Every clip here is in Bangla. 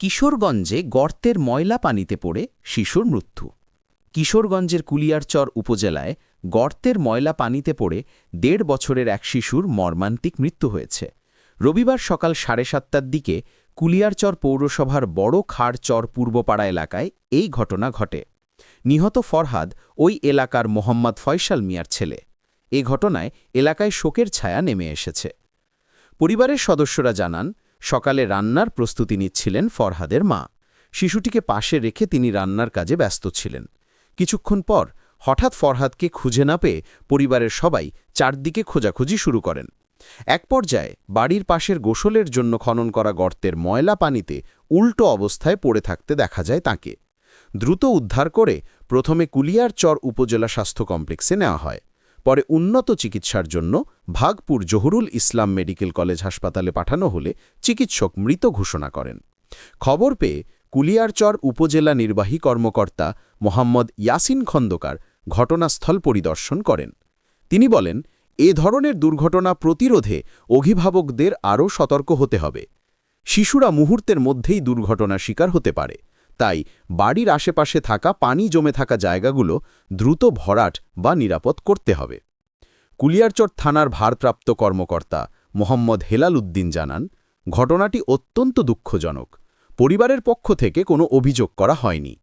কিশোরগঞ্জে গর্তের ময়লা পানিতে পড়ে শিশুর মৃত্যু। কিশোরগঞ্জের কুলিয়ারচর উপজেলায় গর্তের ময়লা পানিতে পড়ে দেড় বছরের এক শিশুর মর্মান্তিক মৃত্যু হয়েছে। রবিবার সকাল সাড়ে সাতটার দিকে কুলিয়ারচর পৌরসভার বড় খাড়চর পূর্বপাড়া এলাকায় এই ঘটনা ঘটে। নিহত ফরহাদ ওই এলাকার মোহাম্মদ ফয়সাল মিয়ার ছেলে। এ ঘটনায় এলাকায় শোকের ছায়া নেমে এসেছে। পরিবারের সদস্যরা জানান সকালে রান্নার প্রস্তুতি নিচ্ছিলেন ফরহাদের মা। শিশুটিকে পাশে রেখে তিনি রান্নার কাজে ব্যস্ত ছিলেন। কিছুক্ষণ পর হঠাৎ ফরহাদকে খুঁজে না পেয়ে পরিবারের সবাই চারদিকে খোঁজাখুঁজি শুরু করেন। এক পর্যায়ে বাড়ির পাশের গোসলের জন্য খনন করা গর্তের ময়লা পানিতে উল্টো অবস্থায় পড়ে থাকতে দেখা যায় তাকে। দ্রুত উদ্ধার করে প্রথমে কুলিয়ারচর উপজেলা স্বাস্থ্য কমপ্লেক্সে নেওয়া হয়। পরে উন্নত চিকিৎসার জন্য ভাগপুর জহুরুল ইসলাম মেডিকেল কলেজ হাসপাতালে পাঠানো হলে চিকিৎসক মৃত ঘোষণা করেন। খবর পেয়ে কুলিয়ারচর উপজেলা নির্বাহী কর্মকর্তা মোহাম্মদ ইয়াসিন খন্দকার ঘটনাস্থল পরিদর্শন করেন। তিনি বলেন, এ ধরনের দুর্ঘটনা প্রতিরোধে অভিভাবকদের আরও সতর্ক হতে হবে। শিশুরা মুহূর্তের মধ্যেই দুর্ঘটনা শিকার হতে পারে। তাই বাড়ির আশেপাশে থাকা পানি জমে থাকা জায়গাগুলো দ্রুত ভরাট বা নিরাপদ করতে হবে। কুলিয়ারচর থানার ভারপ্রাপ্ত কর্মকর্তা মোহাম্মদ হেলাল উদ্দিন জানান, ঘটনাটি অত্যন্ত দুঃখজনক। পরিবারের পক্ষ থেকে কোনো অভিযোগ করা হয়নি।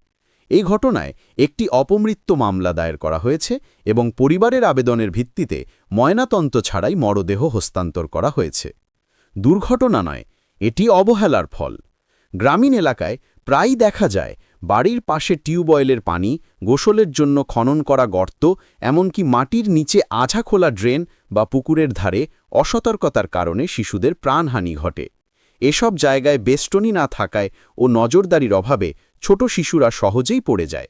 এই ঘটনায় একটি অপমৃত্য মামলা দায়ের করা হয়েছে এবং পরিবারের আবেদনের ভিত্তিতে ময়নাতন্ত ছাড়াই মরদেহ হস্তান্তর করা হয়েছে। দুর্ঘটনা নয়, এটি অবহেলার ফল। গ্রামীণ এলাকায় প্রায়ই দেখা যায়, বাড়ির পাশে টিউবওয়েলের পানি, গোসলের জন্য খনন করা গর্ত, এমনকি মাটির নিচে আঝা খোলা ড্রেন বা পুকুরের ধারে অসতর্কতার কারণে শিশুদের প্রাণহানি ঘটে। এসব জায়গায় বেষ্টনী না থাকায় ও নজরদারির অভাবে ছোট শিশুরা সহজেই পড়ে যায়।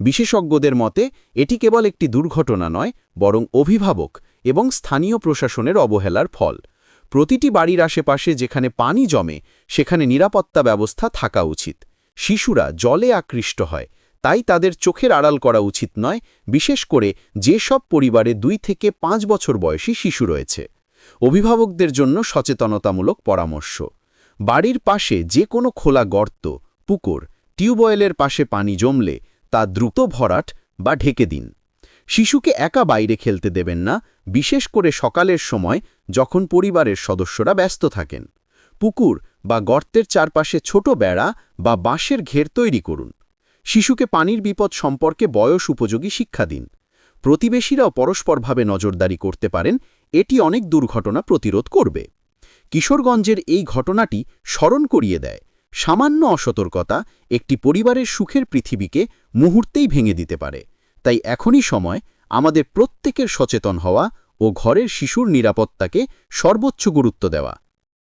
বিশেষজ্ঞদের মতে, এটি কেবল একটি দুর্ঘটনা নয়, বরং অভিভাবক এবং স্থানীয় প্রশাসনের অবহেলার ফল। প্রতিটি বাড়ির আশেপাশে যেখানে পানি জমে, সেখানে নিরাপত্তা ব্যবস্থা থাকা উচিত। শিশুরা জলে আকৃষ্ট হয়, তাই তাদের চোখের আড়াল করা উচিত নয়, বিশেষ করে যেসব পরিবারে দুই থেকে পাঁচ বছর বয়সী শিশু রয়েছে। অভিভাবকদের জন্য সচেতনতামূলক পরামর্শ। বাড়ির পাশে যে কোনো খোলা গর্ত, পুকুর, টিউবওয়েলের পাশে পানি জমলে তা দ্রুত ভরাট বা ঢেকে দিন। শিশুকে একা বাইরে খেলতে দেবেন না, বিশেষ করে সকালের সময় যখন পরিবারের সদস্যরা ব্যস্ত থাকেন। পুকুর বা গর্তের চারপাশে ছোট বেড়া বা বাঁশের ঘের তৈরি করুন। শিশুকে পানির বিপদ সম্পর্কে বয়স উপযোগী শিক্ষা দিন। প্রতিবেশীরাও পরস্পরভাবে নজরদারি করতে পারেন, এটি অনেক দুর্ঘটনা প্রতিরোধ করবে। কিশোরগঞ্জের এই ঘটনাটি স্মরণ করিয়ে দেয়, সামান্য অসতর্কতা একটি পরিবারের সুখের পৃথিবীকে মুহূর্তেই ভেঙে দিতে পারে। তাই এখনই সময় আমাদের প্রত্যেকের সচেতন হওয়া ও ঘরের শিশুর নিরাপত্তাকে সর্বোচ্চ গুরুত্ব দেওয়া।